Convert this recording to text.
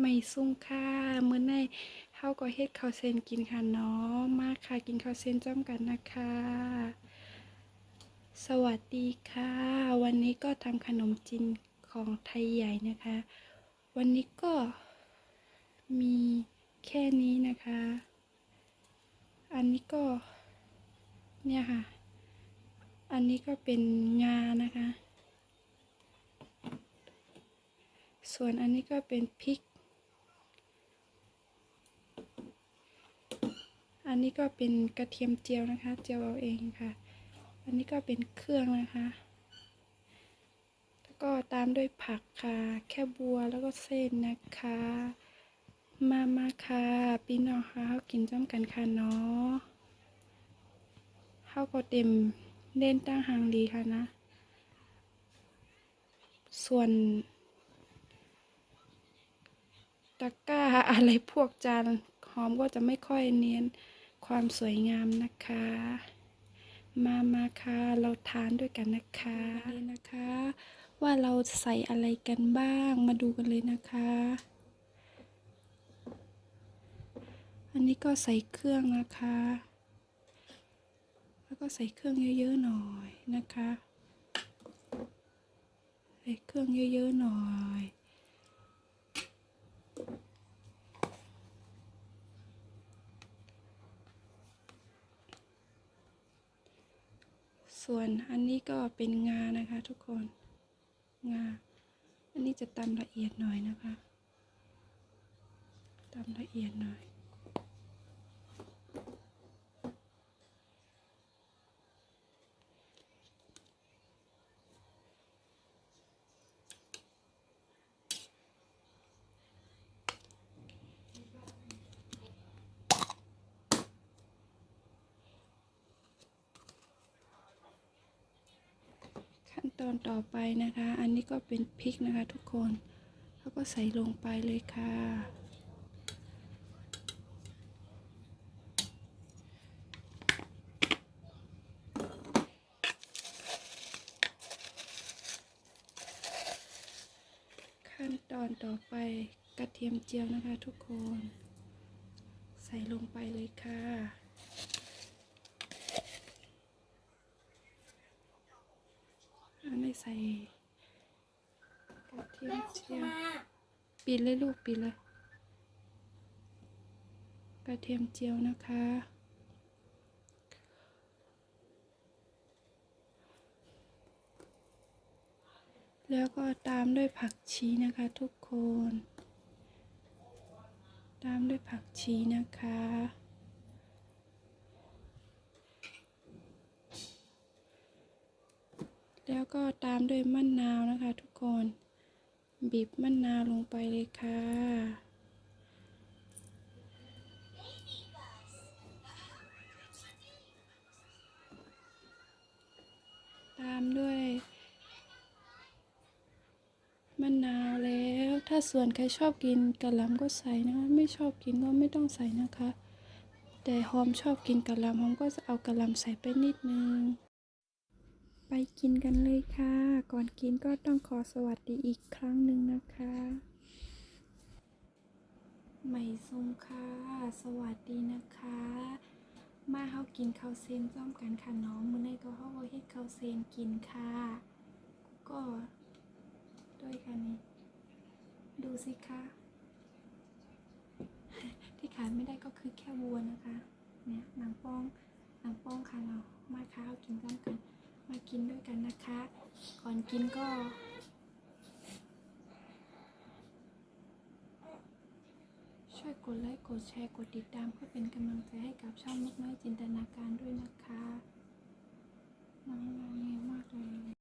ไม่ซุ่งค่ะมื้อในเฮาก็เฮ็ดข้าวเซนกินค่ะเนาะมาค่ะกินข้าวเซนจ้อมกันนะคะ สวัสดีค่ะ วันนี้ก็ทำขนมจีนของไทยใหญ่นะคะ วันนี้ก็มีแค่นี้นะคะ อันนี้ก็เนี่ยค่ะ อันนี้ก็เป็นงานะคะ ส่วนอันนี้ก็เป็นพริก นนี้ก็เป็นกระเทียมเจียวนะคะ เจียวเอาเองค่ะ อันนี้ก็เป็นเครื่องนะคะ แล้วก็ตามด้วยผักค่ะ แค่บัวแล้วก็เส้นนะคะ มามาค่ะพี่น้องค่ะเขากินจ้อมกันค่ะเนาะเขาก็เต็มเล่นตั้งหางดีค่ะนะ ส่วนตะกร้าอะไรพวกจานหอมก็จะไม่ค่อยเนียน ความสวยงามนะคะ มามาค่ะเราทานด้วยกันนะคะเลยนะคะ ว่าเราใส่อะไรกันบ้างมาดูกันเลยนะคะ อันนี้ก็ใส่เครื่องนะคะ แล้วก็ใส่เครื่องเยอะๆหน่อยนะคะ ใส่เครื่องเยอะๆหน่อย ส่วนอันนี้ก็เป็นงานะคะทุกคน งา อันนี้จะตำละเอียดหน่อยนะคะตำละเอียดหน่อย ตอนต่อไปนะคะ อันนี้ก็เป็นพริกนะคะทุกคนแล้วก็ใส่ลงไปเลยค่ะขั้นตอนต่อไปกระเทียมเจียวนะคะทุกคน ใส่ลงไปเลยค่ะ อันนี้ใส่กระเทียมเจียวปิดเลยลูกปิดเลย กระเทียมเจียวนะคะ แล้วก็ตามด้วยผักชีนะคะทุกคน ตามด้วยผักชีนะคะ แล้วก็ตามด้วยมะนาวนะคะทุกคน บีบมะนาวลงไปเลยค่ะ ตามด้วยมะนาวแล้ว ถ้าส่วนใครชอบกินกะหล่ำก็ใส่นะคะ ไม่ชอบกินก็ไม่ต้องใส่นะคะ แต่หอมชอบกินกะหล่ำหอมก็จะเอากะหล่ำใส่ไปนิดนึง ไปกินกันเลยค่ะ ก่อนกินก็ต้องขอสวัสดีอีกครั้งหนึ่งนะคะไม่ซุงค่ะ สวัสดีนะคะ มาเฮากินข้าวเซนจ้อมกันค่ะน้องมื้อนี้ก็เฮาก็เฮ็ดข้าวเซนกินค่ะ ก็ด้วยค่ะนี่ดูสิคะที่ขาดไม่ได้ก็คือแค่วัวนะคะ เนี่ยหนังป้องหนังป้องค่ะเรา มาค่ะเอากินกันกัน มากินด้วยกันนะคะ ก่อนกินก็ ช่วยกดไลค์กดแชร์กดติดตามเพื่อเป็นกำลังใจให้กับช่องมุกน้อยจินตนาการด้วยนะคะ น้องงาแเงมากเลย